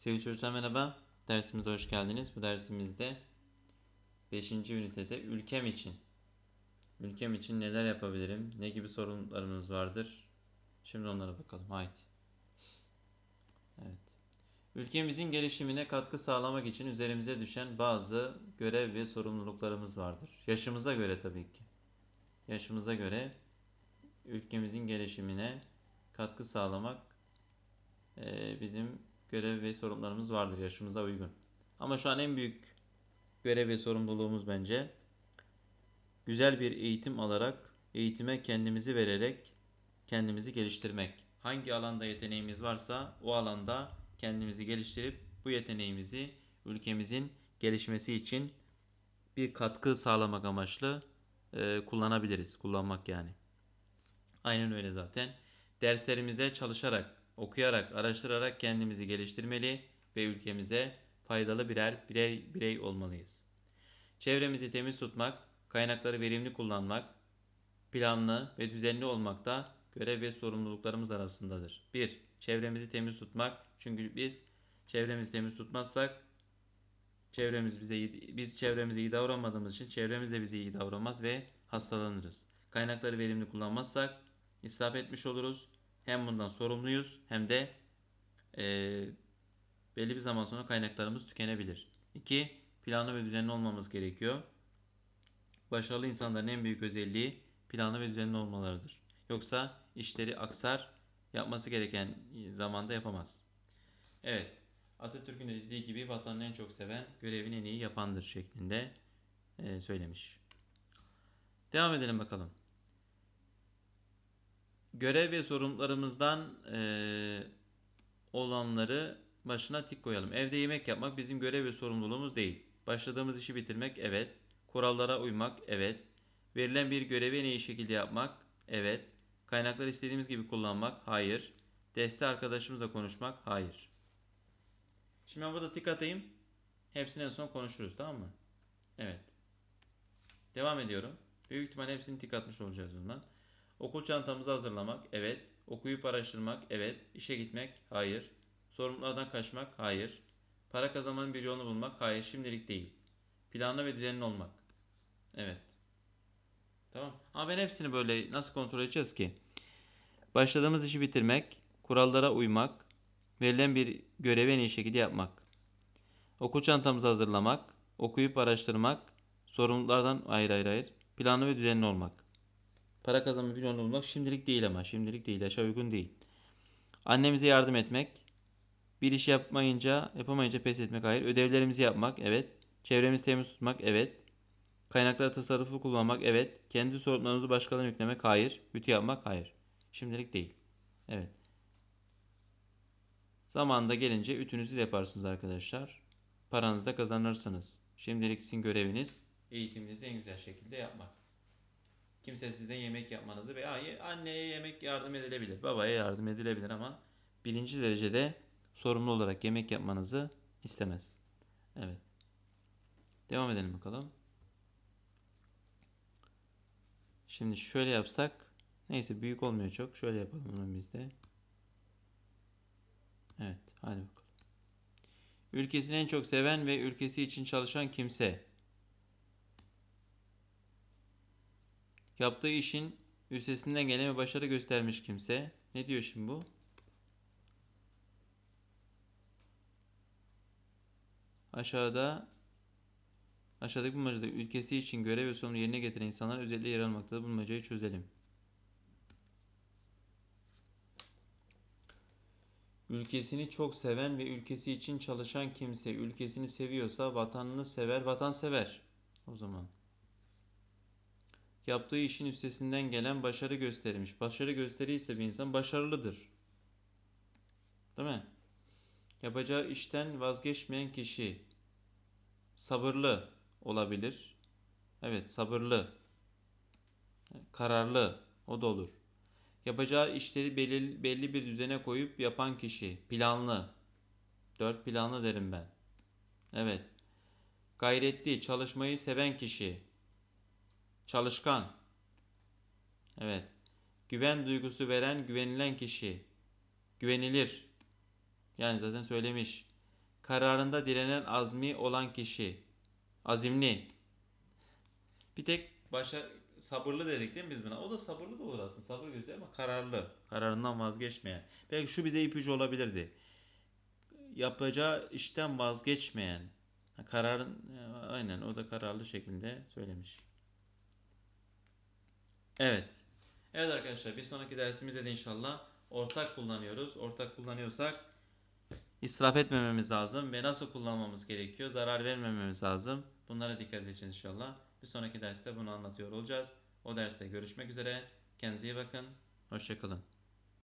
Sevgili çocuklar merhaba. Dersimize hoş geldiniz. Bu dersimizde 5. ünitede ülkem için ülkem için neler yapabilirim? Ne gibi sorunlarımız vardır? Şimdi onlara bakalım. Haydi. Evet. Ülkemizin gelişimine katkı sağlamak için üzerimize düşen bazı görev ve sorumluluklarımız vardır. Yaşımıza göre tabii ki. Yaşımıza göre ülkemizin gelişimine katkı sağlamak bizim görev ve sorumluluklarımız vardır yaşımıza uygun. Ama şu an en büyük görev ve sorumluluğumuz bence güzel bir eğitim alarak, eğitime kendimizi vererek kendimizi geliştirmek. Hangi alanda yeteneğimiz varsa o alanda kendimizi geliştirip bu yeteneğimizi ülkemizin gelişmesi için bir katkı sağlamak amaçlı eee, kullanabiliriz. Kullanmak yani. Aynen öyle zaten. Derslerimize çalışarak, okuyarak, araştırarak kendimizi geliştirmeli ve ülkemize faydalı birer birey, birey olmalıyız. Çevremizi temiz tutmak, kaynakları verimli kullanmak, planlı ve düzenli olmak da görev ve sorumluluklarımız arasındadır. 1. Çevremizi temiz tutmak. Çünkü biz çevremizi temiz tutmazsak çevremiz bize biz çevremize iyi davranmadığımız için çevremiz de bize iyi davranmaz ve hastalanırız. Kaynakları verimli kullanmazsak israf etmiş oluruz. Hem bundan sorumluyuz hem de eee, belli bir zaman sonra kaynaklarımız tükenebilir. 2. Planlı ve düzenli olmamız gerekiyor. Başarılı insanların en büyük özelliği planlı ve düzenli olmalarıdır. Yoksa işleri aksar, yapması gereken zamanda yapamaz. Evet, Atatürk'ün de dediği gibi vatanını en çok seven, görevini en iyi yapandır şeklinde eee, söylemiş. Devam edelim bakalım. Görev ve sorumluluklarımızdan eee, olanları başına tik koyalım. Evde yemek yapmak bizim görev ve sorumluluğumuz değil. Başladığımız işi bitirmek evet. Kurallara uymak evet. Verilen bir görevi en iyi şekilde yapmak evet. Kaynakları istediğimiz gibi kullanmak hayır. Deste arkadaşımızla konuşmak hayır. Şimdi ben burada tik atayım. Hepsini en son konuşuruz tamam mı? Evet. Devam ediyorum. Büyük ihtimal hepsini tik atmış olacağız bundan. Okul çantamızı hazırlamak, evet. Okuyup araştırmak, evet. İşe gitmek, hayır. Sorumlulardan kaçmak, hayır. Para kazanmanın bir yolunu bulmak, hayır. Şimdilik değil. Planlı ve düzenli olmak. Evet. Tamam. Ama ben hepsini böyle nasıl kontrol edeceğiz ki? Başladığımız işi bitirmek, kurallara uymak, verilen bir görevi en iyi şekilde yapmak. Okul çantamızı hazırlamak, okuyup araştırmak, sorumluluklardan hayır hayır hayır. Planlı ve düzenli olmak. Para kazanma bir yolunu bulmak şimdilik değil ama şimdilik değil yaşa uygun değil. Annemize yardım etmek, bir iş yapmayınca, yapamayınca pes etmek hayır. Ödevlerimizi yapmak evet. Çevremizi temiz tutmak evet. Kaynakları tasarruflu kullanmak evet. Kendi sorumluluklarımızı başkalarına yüklemek hayır. Ütü yapmak hayır. Şimdilik değil. Evet. Zamanında gelince ütünüzü de yaparsınız arkadaşlar. Paranızı da kazanırsınız. Şimdilik sizin göreviniz eğitiminizi en güzel şekilde yapmak. Kimse sizden yemek yapmanızı veya anneye yemek yardım edilebilir, babaya yardım edilebilir ama birinci derecede sorumlu olarak yemek yapmanızı istemez. Evet. Devam edelim bakalım. Şimdi şöyle yapsak, neyse büyük olmuyor çok. Şöyle yapalım bunu biz de. Evet, hadi bakalım. Ülkesini en çok seven ve ülkesi için çalışan kimse. Yaptığı işin üstesinden gelen ve başarı göstermiş kimse. Ne diyor şimdi bu? Aşağıda aşağıdaki bulmacada ülkesi için görev ve sorumluluğu yerine getiren insanlar özellikle yer almaktadır. Bulmacayı çözelim. Ülkesini çok seven ve ülkesi için çalışan kimse ülkesini seviyorsa vatanını sever, vatansever. O zaman. Yaptığı işin üstesinden gelen başarı göstermiş. Başarı gösterirse bir insan başarılıdır. Değil mi? Yapacağı işten vazgeçmeyen kişi sabırlı olabilir. Evet, sabırlı. Kararlı. O da olur. Yapacağı işleri belli, belli bir düzene koyup yapan kişi planlı. Dört planlı derim ben. Evet. Gayretli, çalışmayı seven kişi. Çalışkan. Evet. Güven duygusu veren, güvenilen kişi. Güvenilir. Yani zaten söylemiş. Kararında direnen azmi olan kişi. Azimli. Bir tek başa sabırlı dedik değil mi biz buna? O da sabırlı da olur aslında. Sabır güzel ama kararlı. Kararından vazgeçmeyen. Belki şu bize ipucu olabilirdi. Yapacağı işten vazgeçmeyen. Kararın aynen o da kararlı şeklinde söylemiş. Evet. Evet arkadaşlar bir sonraki dersimizde de inşallah ortak kullanıyoruz. Ortak kullanıyorsak israf etmememiz lazım ve nasıl kullanmamız gerekiyor? Zarar vermememiz lazım. Bunlara dikkat edeceğiz inşallah. Bir sonraki derste bunu anlatıyor olacağız. O derste görüşmek üzere. Kendinize iyi bakın. Hoşçakalın.